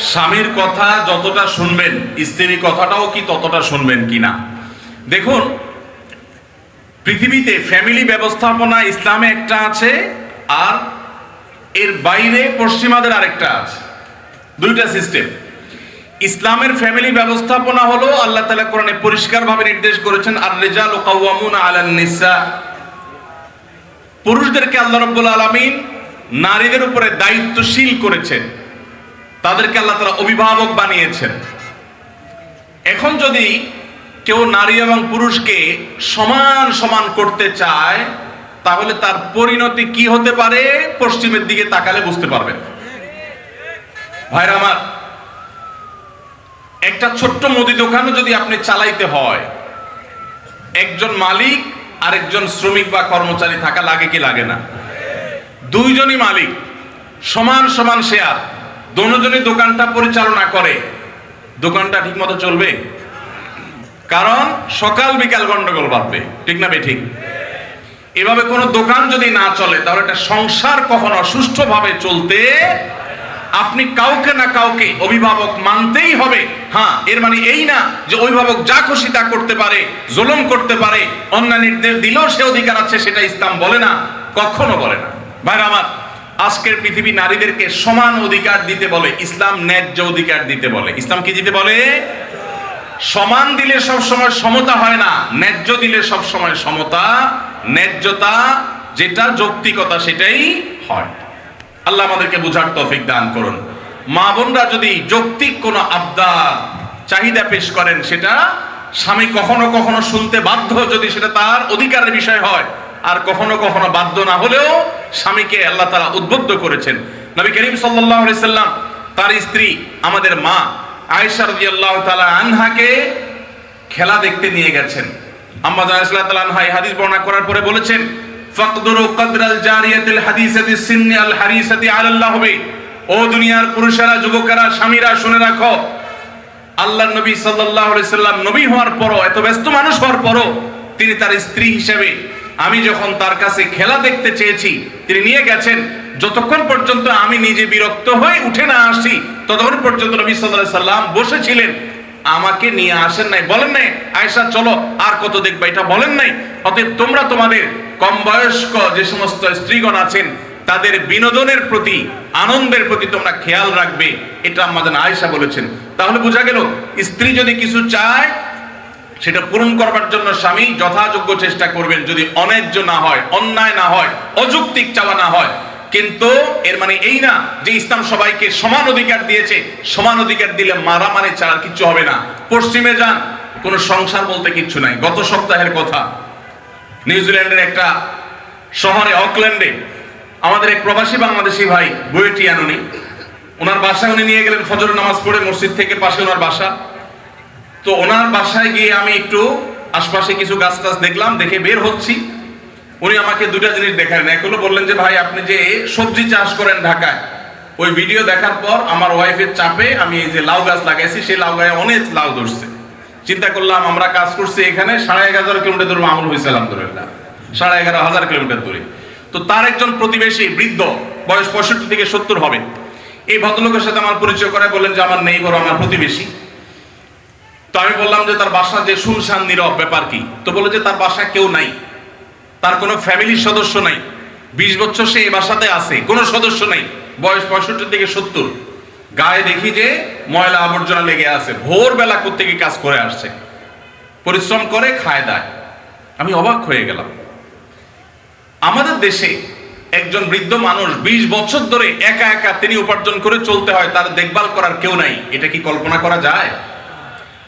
স্বামীর কথা যতটা শুনবেন, স্ত্রীর কথাটাও কি ততটা শুনবেন কিনা? দেখুন, পৃথিবীতে ফ্যামিলি ব্যবস্থাপনা ইসলামে একটা আছে, আর এর বাইরে পশ্চিমাদের আরেকটা আছে। দুইটা সিস্টেম ইসলামের ফ্যামিলি ব্যবস্থাপনা হলো, আল্লাহ তাআলা কোরআনে পরিষ্কারভাবে নির্দেশ করেছেন আর রেজাল কাওয়ামুন আলান নিসা। পুরুষদেরকে আল্লাহ রাব্বুল আলামিন নারীদের উপরে দায়িত্বশীল করেছেন। তাদেরকে আল্লাহ তারা অভিভাবক বানিয়েছেন। এখন যদি কেউ নারী এবং পুরুষকে সমান সমান করতে চায়, তাহলে তার পরিণতি কি হতে পারে? পশ্চিমের দিকে তাকালে বুঝতে পারবেন। ভাইরা আমার, একটা ছোট্ট মুদি দোকানও যদি আপনি চালাইতে হয়, একজন মালিক আর একজন শ্রমিক বা কর্মচারী থাকা লাগে কি লাগে না? দুইজনই মালিক, সমান সমান শেয়ার দুজনই দোকানটা পরিচালনা করে। দোকানটা ঠিকমতো চলবে? কারণ সকাল বিকাল গন্ডগোল বাড়বে। ঠিক না ঠিক এভাবে কোনো দোকান যদি না চলে, তাহলে একটা সংসার কখনো সুষ্ঠুভাবে চলতে আপনি কাউকে না কাউকে অভিভাবক মানতেই হবে। হ্যাঁ এর মানে এই না যে অভিভাবক যা খুশি তা করতে পারে, জুলুম করতে পারে অন্য নির্দেশ দিলেও সে অধিকার আছে সেটা ইসলাম বলে না, কখনো বলে না। ভাইরা আমার আজকের পৃথিবী নারীদেরকে সমান অধিকার দিতে বলে, ইসলাম ন্যায্য অধিকার দিতে বলে। ইসলাম কি দিতে বলে? সমান দিলে সব সময় সমতা হয় না, ন্যায্য দিলে সব সময় সমতা, ন্যায্যতা যেটা যৌক্তিকতা সেটাই হয়। আল্লাহ আমাদেরকে বুঝার তৌফিক দান করুন। মা বোনরা যদি যৌক্তিক কোনো আবদার চাহিদা পেশ করেন, সেটা স্বামী কখনো কখনো শুনতে বাধ্য যদি সেটা তার অধিকারের বিষয় হয় আর কখনো কখনো বাধ্য না হলেও স্বামীকে আল্লাহ তারা উদ্বুদ্ধ করেছেন। নবী করিম সাল্লাম তার স্ত্রী, আমাদের মা, আয়েশা রাদিয়াল্লাহু তাআলা আনহাকে খেলা দেখতে নিয়ে গেছেন। হাদিস বর্ণনা করার পরে বলেছেন আল হবে ও দুনিয়ার পুরুষেরা, যুবকেরা, স্বামীরা আল্লাহ নবী নবী হওয়ার পরও, এত ব্যস্ত মানুষ হওয়ার পরও তিনি তার স্ত্রী হিসেবে আমি যখন তার কাছে খেলা দেখতে চেয়েছি, তিনি নিয়ে গেছেন, যতক্ষণ পর্যন্ত আমি নিজে বিরক্ত হয়ে উঠে না আসি, ততক্ষণ পর্যন্ত নবী আলাইহি সাল্লাম বসেছিলেন। আমাকে নিয়ে আসেন নাই, বলেন নাই, আয়েশা, চলো, আর কত দেখবা? এটা বলেন নাই। অতএব তোমরা তোমাদের কম বয়স্ক যে সমস্ত স্ত্রীগণ আছেন, তাদের বিনোদনের প্রতি, আনন্দের প্রতি তোমরা খেয়াল রাখবে, এটা আমাদের আয়েশা বলেছেন। তাহলে বোঝা গেল, স্ত্রী যদি কিছু চায় সেটা পূরণ করবার জন্য স্বামী যথাযোগ্য চেষ্টা করবেন যদি অন্যায্য না হয়, অন্যায় না হয়, অযৌক্তিক চাওয়া না হয়। কিন্তু এর মানে এই না যে ইসলাম সবাইকে সমান অধিকার দিয়েছে। সমান অধিকার দিলে মারা মারামারি ছাড়া কিচ্ছু হবে না। পশ্চিমে যান, কোনো সংসার বলতে কিচ্ছু নাই। গত সপ্তাহের কথা। নিউজিল্যান্ডের একটা শহরে, অকল্যান্ডে, আমাদের এক প্রবাসী বাংলাদেশি ভাই বুয়েটি আনুনি ওনার বাসায় উনি নিয়ে গেলেন ফজর নামাজ পড়ে মসজিদ থেকে পাশে ওনার বাসা। তো ওনার বাসায় গিয়ে আমি একটু আশপাশে কিছু গাছ টাছ দেখলাম, দেখে বের হচ্ছি। উনি আমাকে দুটা জিনিস দেখালেন। এক হলো বললেন যে, ভাই, আপনি যে সবজি চাষ করেন ঢাকায়, ওই ভিডিও দেখার পর আমার ওয়াইফের চাপে আমি এই যে লাউ গাছ লাগাইছি, সেই লাউ গায়ে অনেক লাউ ধরছে। চিন্তা করলাম, আমরা কাজ করছি এখানে, সাড়ে এগারো হাজার কিলোমিটার দূরে আমল হয়েছে আলহামদুলিল্লাহ। সাড়ে এগারো হাজার কিলোমিটার দূরে। তো তার একজন প্রতিবেশী, বৃদ্ধ, বয়স পঁয়ষট্টি থেকে সত্তর হবে। এই ভদ্রলোকের সাথে আমার পরিচয় করে বললেন যে, আমার নেই বড়, আমার প্রতিবেশী। তো আমি বললাম যে তার বাসা যে শুনশান নীরব, ব্যাপার কি? তো বলে যে তার বাসা কেউ নাই। তার কোনো ফ্যামিলির সদস্য নাই। বিশ বছর সে এই বাসাতে আছে, কোনো সদস্য নাই। বয়স পঁয়ষট্টি থেকে সত্তর। গায়ে দেখি যে ময়লা আবর্জনা লেগে আছে। ভোরবেলা থেকে কাজ করে আসছে। পরিশ্রম করে খায় দায়। আমি অবাক হয়ে গেলাম। আমাদের দেশে একজন বৃদ্ধ মানুষ ২০ বছর ধরে একা একা তিনি উপার্জন করে চলতে হয়, তার দেখভাল করার কেউ নাই। এটা কি কল্পনা করা যায়?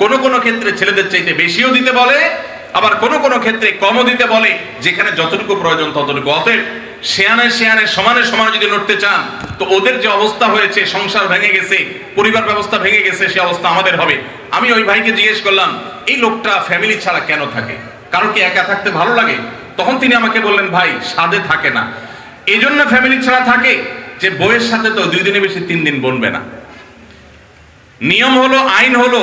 কোন কোনো ক্ষেত্রে ছেলেদের চাইতে বেশিও দিতে বলে, আবার কোনো কোনো ক্ষেত্রে কমও দিতে বলে, যেখানে যতটুকু প্রয়োজন ততটুকু। অতএব শেয়ানে শেয়ানে সমানে সমানে যদি লড়তে চান, তো ওদের যে অবস্থা হয়েছে, সংসার ভেঙে গেছে, পরিবার ব্যবস্থা ভেঙে গেছে, সে অবস্থা আমাদের হবে। আমি ওই ভাইকে জিজ্ঞেস করলাম, এই লোকটা ফ্যামিলি ছাড়া কেন থাকে? কারণ কি একা থাকতে ভালো লাগে? তখন তিনি আমাকে বললেন, ভাই সাদে থাকে না। এই জন্য ফ্যামিলি ছাড়া থাকে যে বইয়ের সাথে তো দুই দিনে বেশি তিন দিন বনবে না। নিয়ম হলো, আইন হলো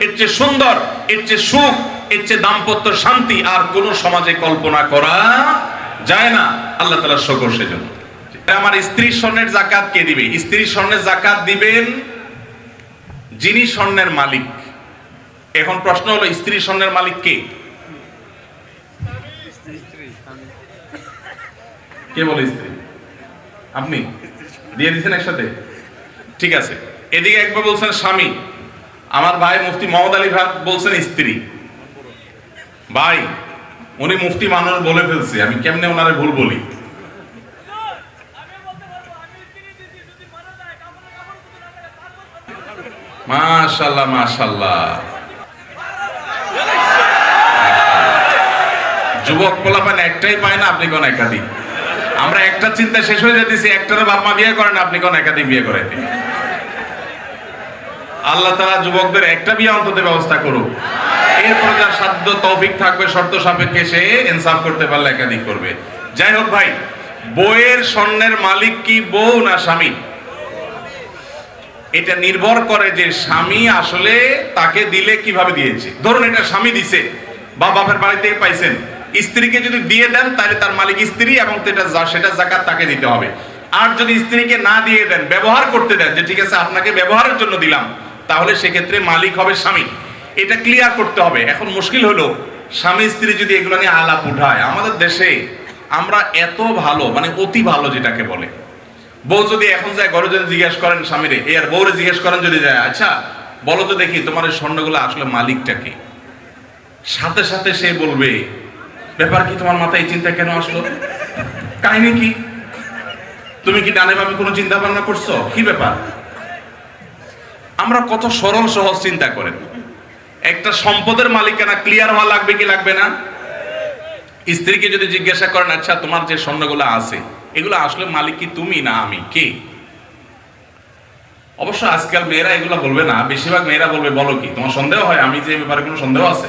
এর চেয়ে সুন্দর, এর চেয়ে সুখ, এর চেয়ে দাম্পত্য শান্তি আর কোন সমাজে কল্পনা করা যায় না। আল্লাহ তালা শকর সেজন্য। আমার স্ত্রীর স্বর্ণের জাকাত কে দিবে? স্ত্রী স্বর্ণের জাকাত দিবেন যিনি স্বর্ণের মালিক। এখন প্রশ্ন হলো, স্ত্রী স্বর্ণের মালিক কে? কে বলে স্ত্রী? আপনি? দিয়ে দিচ্ছেন একসাথে? ঠিক আছে। এদিকে একবার বলছেন স্বামী। আমার ভাই মুফতি মোহাম্মদ আলী ভাই বলছেন স্ত্রী। ভাই, উনি মুফতি মানুষ বলে ফেলছে, আমি কেমনে ওনারে ভুল বলি? মাশাল্লাহ মাশাল্লাহ। যুবক পোলাপান একটাই পায় না, আপনি কোন একাধিক। আমরা একটা চিন্তা শেষ হয়ে যেতেছি একটার বাপ মা বিয়ে করেন, আপনি কোন একাধিক বিয়ে করেন আল্লাহ তারা যুবকদের একটা বিয়ে অন্তত ব্যবস্থা করুক। এরপর যার সাধ্য তৌফিক থাকবে, শর্ত সাপেক্ষে সে ইনসাফ করতে পারলে একাধিক করবে। যাই হোক ভাই, বইয়ের স্বর্ণের মালিক কি বউ না স্বামী? এটা নির্ভর করে যে স্বামী আসলে তাকে দিলে কীভাবে দিয়েছে। ধরুন এটা স্বামী দিছে, বা বাপের বাড়ি থেকে পাইছেন। স্ত্রীকে যদি দিয়ে দেন, তাহলে তার মালিক স্ত্রী এবং সেটা জাকাত তাকে দিতে হবে। আর যদি স্ত্রীকে না দিয়ে দেন, ব্যবহার করতে দেন, যে ঠিক আছে আপনাকে ব্যবহারের জন্য দিলাম তাহলে সেক্ষেত্রে মালিক হবে স্বামী। এটা ক্লিয়ার করতে হবে। এখন মুশকিল হলো, স্বামী স্ত্রী যদি এগুলো নিয়ে আলাপ উঠায়, আমাদের দেশে আমরা এত ভালো মানে অতি ভালো যেটাকে বলে। বউ যদি এখন যায় ঘরে যদি জিজ্ঞেস করেন স্বামীরে এ আর বউরে জিজ্ঞেস করেন যদি যায় আচ্ছা বলো তো দেখি তোমার এই স্বর্ণগুলো আসলে মালিকটা কি? সাথে সাথে সে বলবে, ব্যাপার কি তোমার মাথায় এই চিন্তা কেন আসলো? কাহিনী কি? তুমি কি ডানে ভাবে কোনো চিন্তা ভাবনা করছ? কি ব্যাপার? আমরা কত সরল সহজ চিন্তা করেন। একটা সম্পদের মালিকানা ক্লিয়ার হওয়া লাগবে কি লাগবে না? স্ত্রীকে যদি জিজ্ঞাসা করেন আচ্ছা তোমার যে স্বর্ণগুলো আছে, এগুলো আসলে মালিক কি তুমি না আমি? কে? অবশ্য আজকাল মেয়েরা এগুলো বলবে না। বেশিরভাগ মেয়েরা বলবে, বলো কি, তোমার সন্দেহ হয়? আমি যে ব্যাপারে কোনো সন্দেহ আছে?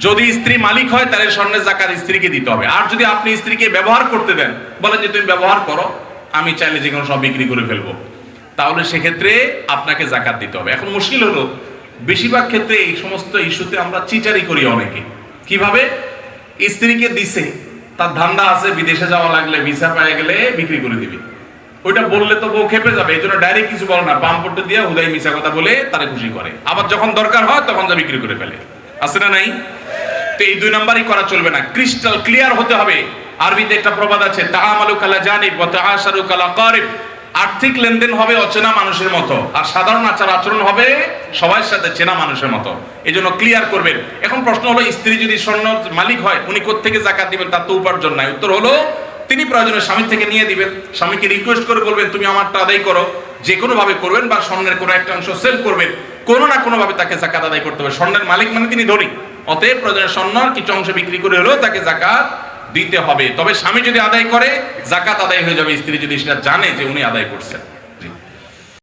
যদি স্ত্রী মালিক হয়, তাহলে স্বর্ণের জাকাত স্ত্রীকে দিতে হবে। আর যদি আপনি স্ত্রীকে ব্যবহার করতে দেন, বলেন যে, তুমি ব্যবহার করো, আমি চাইলে যে কোনো সব বিক্রি করে ফেলব। তাহলে সেক্ষেত্রে আপনাকে জাকাত দিতে হবে। এখন মুশকিল হলো, বেশিরভাগ ক্ষেত্রে এই সমস্ত ইস্যুতে আমরা চিটারি করি অনেকে। কীভাবে? স্ত্রীকে দিছে, তার ধান্দা আছে, বিদেশে যাওয়া লাগলে ভিসা পায়ে গেলে বিক্রি করে দিবে। ওইটা বললে তো বউ খেপে যাবে, এই জন্য ডাইরেক্ট কিছু বলে না। বাম পট্টে দিয়ে হুদাই মিশা কথা বলে তারা খুশি করে। আবার যখন দরকার হয় তখন যা বিক্রি করে ফেলে। আছে না নাই? তো এই দুই নাম্বারই করা চলবে না। ক্রিস্টাল ক্লিয়ার হতে হবে। আরবিতে একটা প্রবাদ আছে তাহামালু কালা জানিব, ওয়া তাহাশারু কালা কারিব। আর্থিক লেনদেন হবে অচেনা মানুষের মতো। আর সাধারণ আচার আচরণ হবে সবার সাথে চেনা মানুষের মতো। এই জন্য ক্লিয়ার করবেন। এখন প্রশ্ন হলো, স্ত্রী যদি স্বর্ণ মালিক হয়, উনি থেকে জাকাত দিবেন? তার তো উপার্জন নাই। উত্তর হলো, তিনি প্রয়োজনে স্বামী থেকে নিয়ে দিবেন। স্বামীকে রিকোয়েস্ট করে বলবেন, তুমি আমারটা আদায় করো। যে কোনো ভাবে করবেন বা স্বর্ণের কোনো একটা অংশ সেল করবেন। কোনো না কোনো ভাবে তাকে জাকাত আদায় করতে হবে। স্বর্ণের মালিক মানে তিনি ধনী। অতএব প্রয়োজনে স্বর্ণ কিছু অংশ বিক্রি করে হলেও তাকে জাকাত দিতে হবে। তবে স্বামী যদি আদায় করে জাকাত আদায় হয়ে যাবে। স্ত্রী যদি সেটা জানে যে উনি আদায় করছেন।